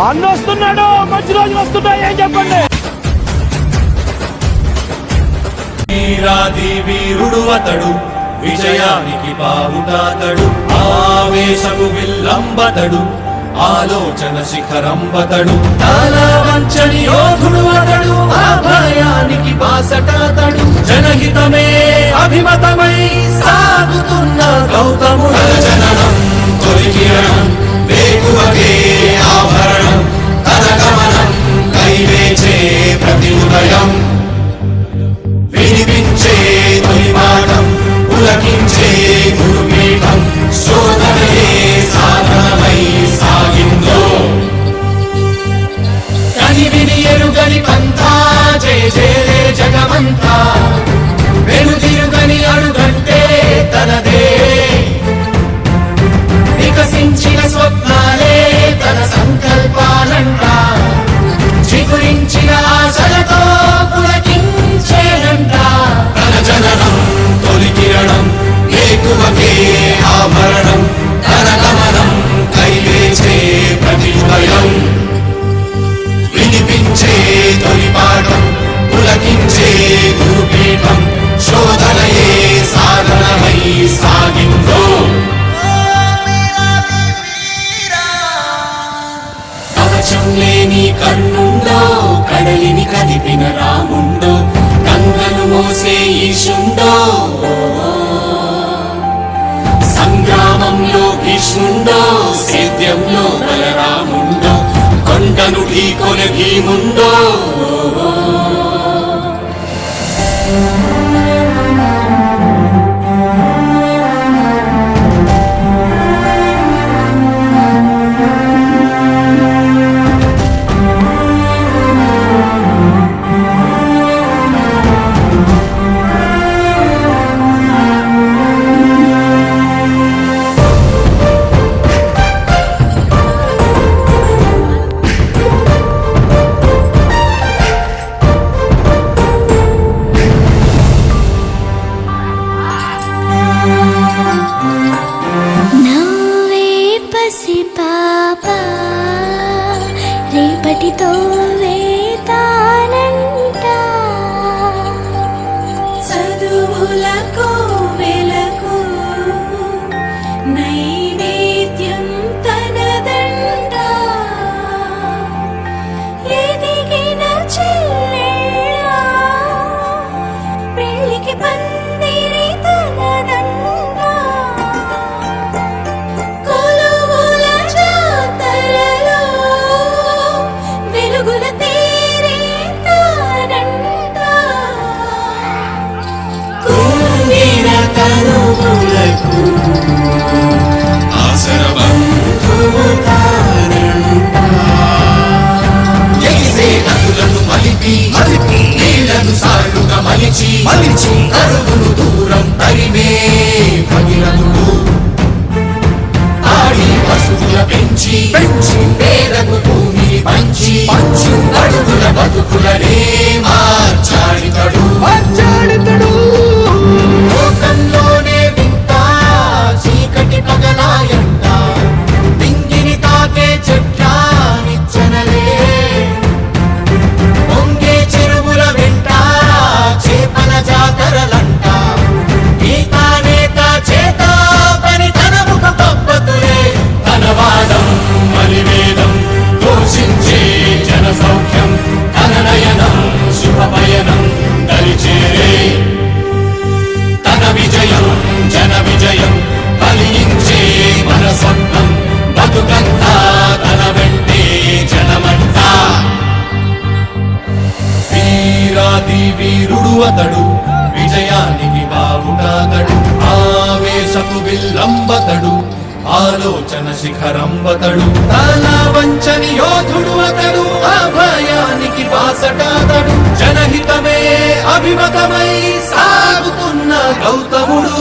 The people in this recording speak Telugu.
అన్న వస్తున్నాడు మంచి రోజులు వస్తున్నాయి ఏం చెప్పండి. వీరాది వీరుడు అతడు విజయానికి బావుటాతడు ఆవేశపు విల్లంబతడు ఆలోచన శిఖరంబతడు వంచని యోధుడు అతడు అభయానికి బాసటాతడు జనహితమే అభిమతమై సాగుతున్న గౌతముడు. జననం తొలికిరణం వేగువకే ఆభరణం నడిపిన రాముండో గంగను మోసే ఈశుండో సంగ్రామంలో భీష్ముండో సేద్యంలో బలరాముండో కొండను ఢీకొన భీముండో పసి పాప రేపటితో వేతానంట. చదువులకు బతుకులనే మార్చాడితడు. మార్చాడితడు. వీరాది వీరుడు అతడు విజయానికి బాగుటాతడు ఆవేశపు విల్లంబతడు ఆలోచన శిఖరంబతడు. తన వంచని యోధుడు అతడు అభయానికి బాసటాతడు. జనహితమే అభిమతమై సాగుతున్న గౌతముడు.